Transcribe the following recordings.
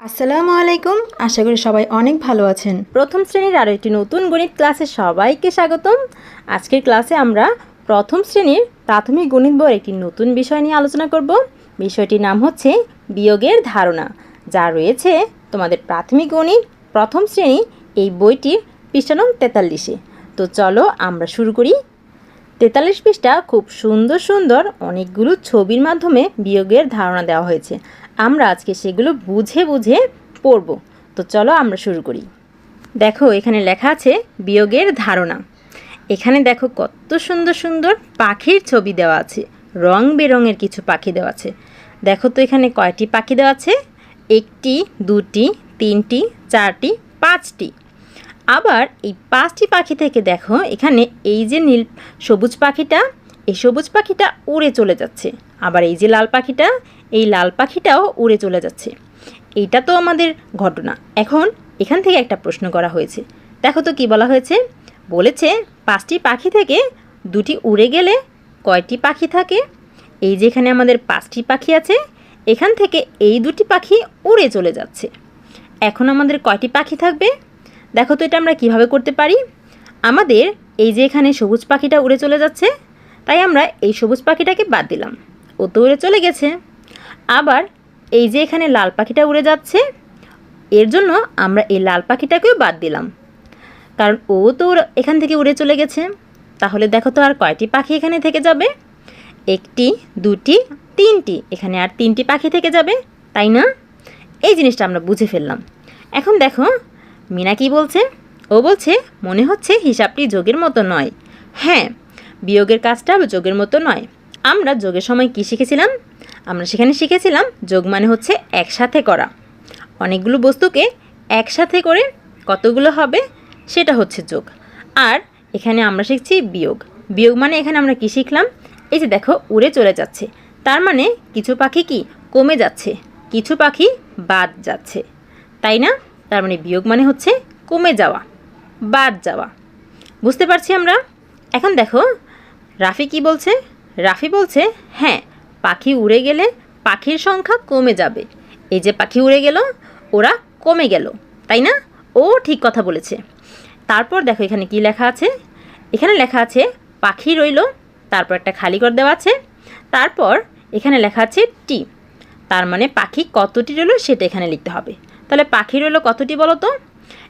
আসসালামু আলাইকুম। আশা করি সবাই অনেক ভালো আছেন। প্রথম শ্রেণির আরও একটি নতুন গণিত ক্লাসে সবাইকে স্বাগতম। আজকের ক্লাসে আমরা প্রথম শ্রেণির প্রাথমিক গণিত বইয়ের একটি নতুন বিষয় নিয়ে আলোচনা করব। বিষয়টির নাম হচ্ছে বিয়োগের ধারণা, যা রয়েছে তোমাদের প্রাথমিক গণিত প্রথম শ্রেণি এই বইটির পৃষ্ঠা নং তেতাল্লিশে। তো চলো আমরা শুরু করি। তেতাল্লিশ পৃষ্ঠা খুব সুন্দর সুন্দর অনেকগুলো ছবির মাধ্যমে বিয়োগের ধারণা দেওয়া হয়েছে। আমরা আজকে সেগুলো বুঝে বুঝে পড়ব। তো চলো আমরা শুরু করি। দেখো, এখানে লেখা আছে বিয়োগের ধারণা। এখানে দেখো কত সুন্দর সুন্দর পাখির ছবি দেওয়া আছে। রং বেরঙের কিছু পাখি দেওয়া আছে। দেখো তো এখানে কয়টি পাখি দেওয়া আছে? একটি, দুটি, তিনটি, চারটি, পাঁচটি। আবার এই পাঁচটি পাখি থেকে দেখো, এখানে এই যে নীল সবুজ পাখিটা, এই সবুজ পাখিটা উড়ে চলে যাচ্ছে। আবার এই যে লাল পাখিটা এই লাল পাখিটাও উড়ে চলে যাচ্ছে। এইটা তো আমাদের ঘটনা। এখন এখান থেকে একটা প্রশ্ন করা হয়েছে। দেখো তো কি বলা হয়েছে? বলেছে, পাঁচটি পাখি থেকে দুটি উড়ে গেলে কয়টি পাখি থাকে? এই যে এখানে আমাদের পাঁচটি পাখি আছে, এখান থেকে এই দুটি পাখি উড়ে চলে যাচ্ছে। এখন আমাদের কয়টি পাখি থাকবে? দেখো তো এটা আমরা কীভাবে করতে পারি? আমাদের এই যে এখানে সবুজ পাখিটা উড়ে চলে যাচ্ছে, তাই আমরা এই সবুজ পাখিটাকে বাদ দিলাম। ও তো উড়ে চলে গেছে। আবার এই যে এখানে লাল পাখিটা উড়ে যাচ্ছে, এর জন্য আমরা এই লাল পাখিটাকেও বাদ দিলাম। কারণ ও তো এখান থেকে উড়ে চলে গেছে। তাহলে দেখো তো আর কয়টি পাখি এখানে থেকে যাবে? একটি, দুটি, তিনটি। এখানে আর তিনটি পাখি থেকে যাবে, তাই না? এই জিনিসটা আমরা বুঝে ফেললাম। এখন দেখো, মিনা কি বলছে? ও বলছে, মনে হচ্ছে হিসাবটি যোগের মতো নয়। হ্যাঁ বিয়োগের কাজটা যোগের মতো নয়। আমরা যোগের সময় কী শিখেছিলাম? আমরা সেখানে শিখেছিলাম যোগ মানে হচ্ছে একসাথে করা। অনেকগুলো বস্তুকে একসাথে করে কতগুলো হবে সেটা হচ্ছে যোগ। আর এখানে আমরা শিখছি বিয়োগ। বিয়োগ মানে এখানে আমরা কি শিখলাম? এই যে দেখো, উড়ে চলে যাচ্ছে। তার মানে কিছু পাখি কি? কমে যাচ্ছে। কিছু পাখি বাদ যাচ্ছে। তাই না? তার মানে বিয়োগ মানে হচ্ছে কমে যাওয়া, বাদ যাওয়া। বুঝতে পারছি আমরা? এখন দেখো, রাফি কি বলছে? রাফি বলছে হ্যাঁ পাখি উড়ে গেলে পাখির সংখ্যা কমে যাবে। এই যে পাখি উড়ে গেল, ওরা কমে গেল, তাই না? ও ঠিক কথা বলেছে। তারপর দেখো এখানে কি লেখা আছে? এখানে লেখা আছে, পাখি রইল, তারপর একটা খালি ঘর দেওয়া আছে, তারপর এখানে লেখা আছে টি। তার মানে পাখি কতটি রইল সেটা এখানে লিখতে হবে। তাহলে পাখি রইল কতটি বলো তো?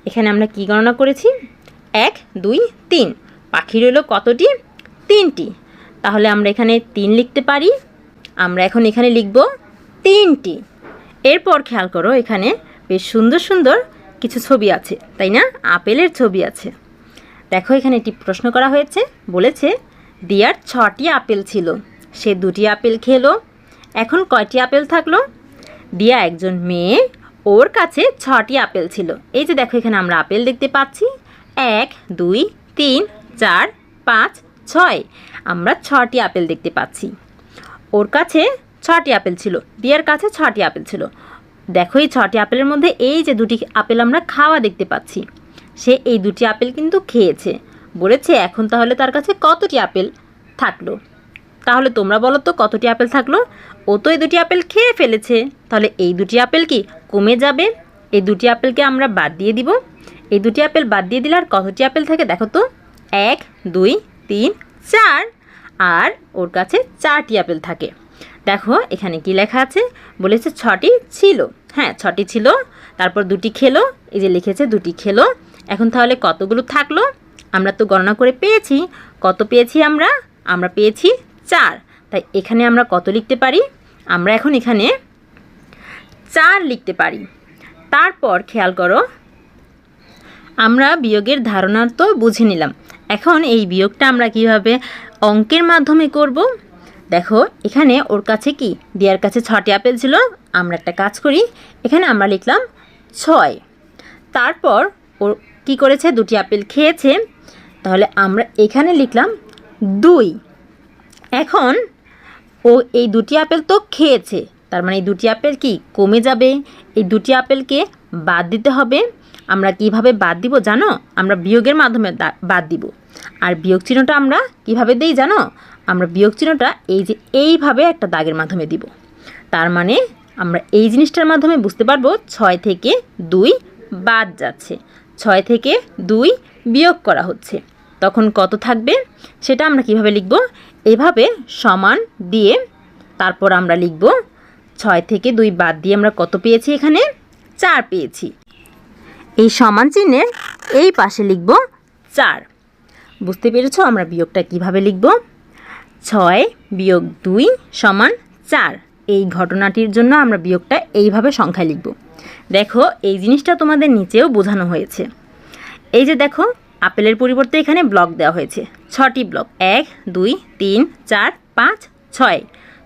এখানে আমরা কি গণনা করেছি? এক, দুই, তিন। পাখি রইল কতটি? তিনটি। তাহলে আমরা এখানে তিন লিখতে পারি। আমরা এখন এখানে লিখব তিনটি। এরপর খেয়াল করো, এখানে বেশ সুন্দর সুন্দর কিছু ছবি আছে, তাই না? আপেলের ছবি আছে। দেখো, এখানে একটি প্রশ্ন করা হয়েছে, বলেছে, দিয়ার ছটি আপেল ছিল, সে দুটি আপেল খেলো, এখন কয়টি আপেল থাকল? দিয়া একজন মেয়ে, ওর কাছে ছটি আপেল ছিল। এই যে দেখো, এখানে আমরা আপেল দেখতে পাচ্ছি। এক, দুই, তিন, চার, পাঁচ, ছয়, আমরা ছটি আপেল দেখতে পাচ্ছি। ওর কাছে ছটি আপেল ছিল, দিয়ার কাছে ছটি আপেল ছিল। দেখো এই ছটি আপেলের মধ্যে এই যে দুটি আপেল আমরা খাওয়া দেখতে পাচ্ছি, সে এই দুটি আপেল কিন্তু খেয়েছে। বলেছে, এখন তাহলে তার কাছে কতটি আপেল থাকল? তাহলে তোমরা বলো তো, কতটি আপেল থাকল? ও তো এই দুটি আপেল খেয়ে ফেলেছে। তাহলে এই দুটি আপেল কি কমে যাবে? এই দুটি আপেলকে আমরা বাদ দিয়ে দিব। এই দুটি আপেল বাদ দিয়ে দিলে আর কতটি আপেল থাকে দেখো তো? এক, দুই, তিন, চার। আর ওর কাছে চারটি আপেল থাকে। দেখো, এখানে কি লেখা আছে? বলেছে ছটি ছিল। হ্যাঁ ছটি ছিল। তারপর দুটি খেলো। এই যে লিখেছে দুটি খেলো। এখন তাহলে কতগুলো থাকল? আমরা তো গণনা করে পেয়েছি। কত পেয়েছি আমরা? আমরা পেয়েছি চার। তাই এখানে আমরা কত লিখতে পারি? আমরা এখন এখানে চার লিখতে পারি। তারপর খেয়াল করো, আমরা বিয়োগের ধারণা তো বুঝে নিলাম। এখন এই বিয়োগটা আমরা কীভাবে অঙ্কের মাধ্যমে করব। দেখো, এখানে ওর কাছে কি? দিয়ার কাছে ছটি আপেল ছিল। আমরা একটা কাজ করি। এখানে আমরা লিখলাম ছয়। তারপর ও কি করেছে? দুটি আপেল খেয়েছে। তাহলে আমরা এখানে লিখলাম দুই। এখন ও এই দুটি আপেল তো খেয়েছে। তার মানে এই দুটি আপেল কি? কমে যাবে। এই দুটি আপেলকে বাদ দিতে হবে। আমরা কীভাবে বাদ দিব জানো? আমরা বিয়োগের মাধ্যমে বাদ দিব। আর বিয়োগ চিহ্নটা আমরা কীভাবে দেই জানো? আমরা বিয়োগ চিহ্নটা এই যে এইভাবে একটা দাগের মাধ্যমে দিব। তার মানে আমরা এই জিনিসটার মাধ্যমে বুঝতে পারব ছয় থেকে দুই বাদ যাচ্ছে। ছয় থেকে দুই বিয়োগ করা হচ্ছে। তখন কত থাকবে? সেটা আমরা কীভাবে লিখব? এভাবে সমান দিয়ে তারপর আমরা লিখব ছয় থেকে দুই বাদ দিয়ে আমরা কত পেয়েছি এখানে? চার পেয়েছি। এই সমান চিহ্নের এই পাশে লিখব চার। বুঝতে পেরেছ আমরা বিয়োগটা কীভাবে লিখব? ছয় বিয়োগ দুই সমান চার। এই ঘটনাটির জন্য আমরা বিয়োগটা এইভাবে সংখ্যায় লিখব। দেখো, এই জিনিসটা তোমাদের নিচেও বোঝানো হয়েছে। এই যে দেখো, আপেলের পরিবর্তে এখানে ব্লক দেওয়া হয়েছে। ছটি ব্লক এক, দুই, তিন, চার, পাঁচ, ছয়।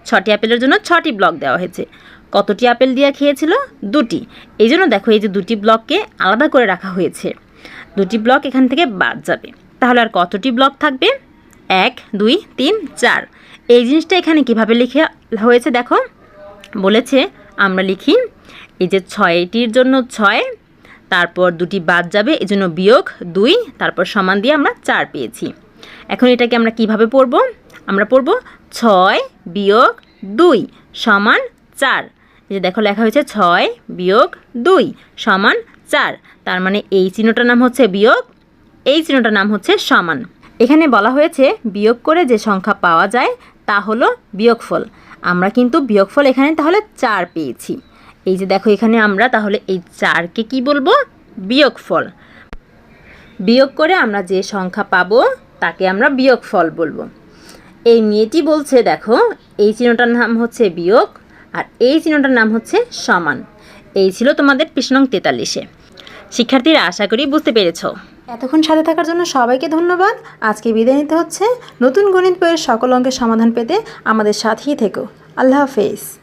ছটি আপেলের জন্য ছটি ব্লক দেওয়া হয়েছে। কতটি আপেল দিয়ে খেয়েছিল? দুটি। এই জন্য দেখো, এই যে দুটি ব্লককে আলাদা করে রাখা হয়েছে। দুটি ব্লক এখান থেকে বাদ যাবে। তাহলে আর কতটি ব্লক থাকবে? এক, দুই, তিন, চার। এই জিনিসটা এখানে কীভাবে লিখে হয়েছে দেখো? বলেছে, আমরা লিখি, এই যে ছয়টির জন্য ছয়, তারপর দুটি বাদ যাবে, এই জন্য বিয়োগ দুই, তারপর সমান দিয়ে আমরা চার পেয়েছি। এখন এটাকে আমরা কীভাবে পড়ব? আমরা পড়ব ছয় বিয়োগ দুই সমান চার। এই যে দেখো লেখা হয়েছে ছয় বিয়োগ দুই সমান চার। তার মানে এই চিহ্নটার নাম হচ্ছে বিয়োগ এই চিহ্নটার নাম হচ্ছে সমান। এখানে বলা হয়েছে, বিয়োগ করে যে সংখ্যা পাওয়া যায়, তা হলো বিয়োগফল। আমরা কিন্তু বিয়োগফল এখানে তাহলে চার পেয়েছি। এই যে দেখো এখানে আমরা, তাহলে এই চারকে কি বলব? বিয়োগফল। বিয়োগ করে আমরা যে সংখ্যা পাবো, তাকে আমরা বিয়োগফল বলব। এই মেয়েটি বলছে, দেখো, এই চিহ্নটার নাম হচ্ছে বিয়োগ, আর এই চিহ্নটার নাম হচ্ছে সমান। এই ছিল তোমাদের কৃষ্ণং তেতাল্লিশে। শিক্ষার্থীরা, আশা করি বুঝতে পেরেছ। এতক্ষণ সাথে থাকার জন্য সবাইকে ধন্যবাদ। আজকে বিদায় নিতে হচ্ছে। নতুন গণিত বইয়ের সকল অঙ্কের সমাধান পেতে আমাদের সাথেই থেকো। আল্লাহ হাফেজ।